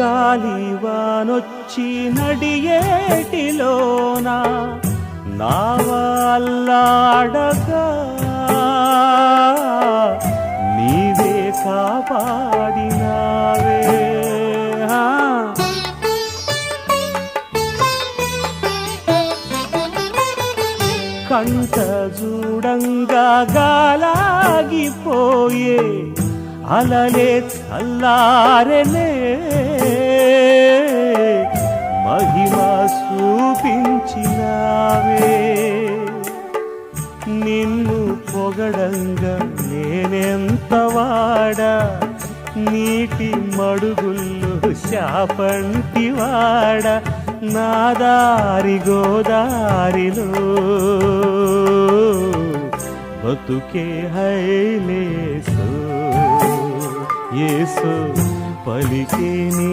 గాలి వానొచ్చి నడియేటిలోన నావల్లాడగా నీవే కాపాడినావే. కంట చూడంగా గాలాగిపోయే అలలే చల్లారెనే మహిమ చూపించినావే. నిన్ను పొగడంగా నేనెంత వాడా? నీటి మడుగుల్లో శాపంటి వాడ? నా దారి గోదారిలో బతుకే హైలేసు ఏసో పలికేని